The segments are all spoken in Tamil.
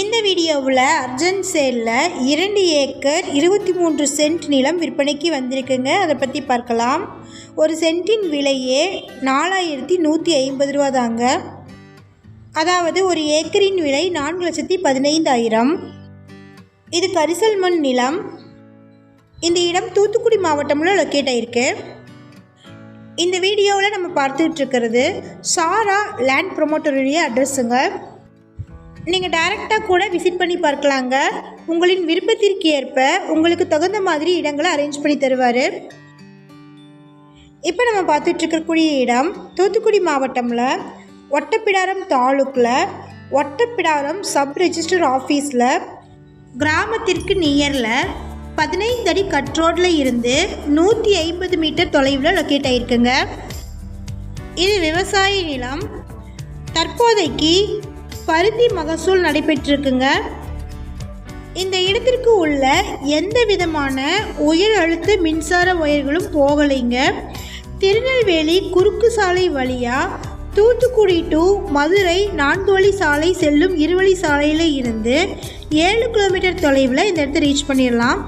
இந்த வீடியோவில் அர்ஜென்ட் சேலில் இரண்டு ஏக்கர் இருபத்தி மூன்று சென்ட் நிலம் விற்பனைக்கு வந்திருக்குங்க. அதை பற்றி பார்க்கலாம். ஒரு சென்ட்டின் விலையே நாலாயிரத்தி நூற்றி ஐம்பது ரூபா தாங்க அதாவது ஒரு ஏக்கரின் விலை நான்கு லட்சத்தி பதினைந்தாயிரம். இது கரிசல் மண் நிலம். இந்த இடம் தூத்துக்குடி மாவட்டமில் லொக்கேட் ஆயிருக்கு. இந்த வீடியோவில் நம்ம பார்த்துட்டு இருக்கிறது சாரா லேண்ட் ப்ரொமோட்டருடைய அட்ரஸுங்க நீங்கள் டைரெக்டாக கூட விசிட் பண்ணி பார்க்கலாங்க. உங்களின் விருப்பத்திற்கு ஏற்ப உங்களுக்கு தகுந்த மாதிரி இடங்களை அரேஞ்ச் பண்ணி தருவார். இப்போ நம்ம பார்த்துட்ருக்கக்கூடிய இடம் தூத்துக்குடி மாவட்டமில் ஒட்டப்பிடாரம் தாலுக்கில் ஒட்டப்பிடாரம் சப் ரெஜிஸ்டர் ஆஃபீஸில் கிராமத்திற்கு நியரில் பதினைந்து அடி கட் ரோட்டில் இருந்து நூற்றி ஐம்பது மீட்டர் தொலைவில் லொக்கேட் ஆகிருக்குங்க இது விவசாய நிலம். தற்போதைக்கு பருத்தி மகசூல் நடைபெற்றிருக்குங்க. இந்த இடத்திற்கு உள்ள எந்த விதமான உயர் அழுத்த மின்சார ஒயர்களும் போகலைங்க. திருநெல்வேலி குறுக்கு சாலை வழியாக தூத்துக்குடி டு மதுரை நான்கு வழி சாலை செல்லும் இருவழி சாலையில் இருந்து ஏழு கிலோமீட்டர் தொலைவில் இந்த இடத்த ரீச் பண்ணிடலாம்.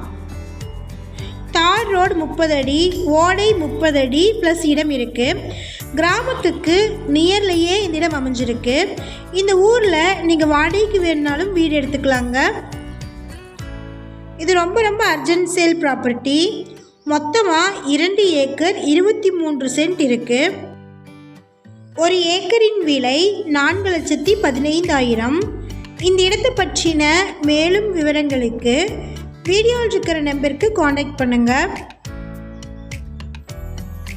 தார் ரோடு முப்பது அடி ஓடை முப்பது அடி ப்ளஸ் இடம் இருக்குது கிராமத்துக்கு நியர்லேயே இந்த இடம் அமைஞ்சிருக்கு. இந்த ஊரில் நீங்கள் வாடகைக்கு வேணுனாலும் வீடு எடுத்துக்கலாங்க. இது ரொம்ப ரொம்ப அர்ஜென்ட் சேல் ப்ராப்பர்ட்டி மொத்தமாக இரண்டு ஏக்கர் இருபத்தி மூன்று சென்ட் இருக்குது ஒரு ஏக்கரின் விலை நான்கு லட்சத்தி பதினைந்தாயிரம். இந்த இடத்தை பற்றின மேலும் விவரங்களுக்கு வீடியோவில் இருக்கிற நம்பருக்கு காண்டாக்ட் பண்ணுங்கள்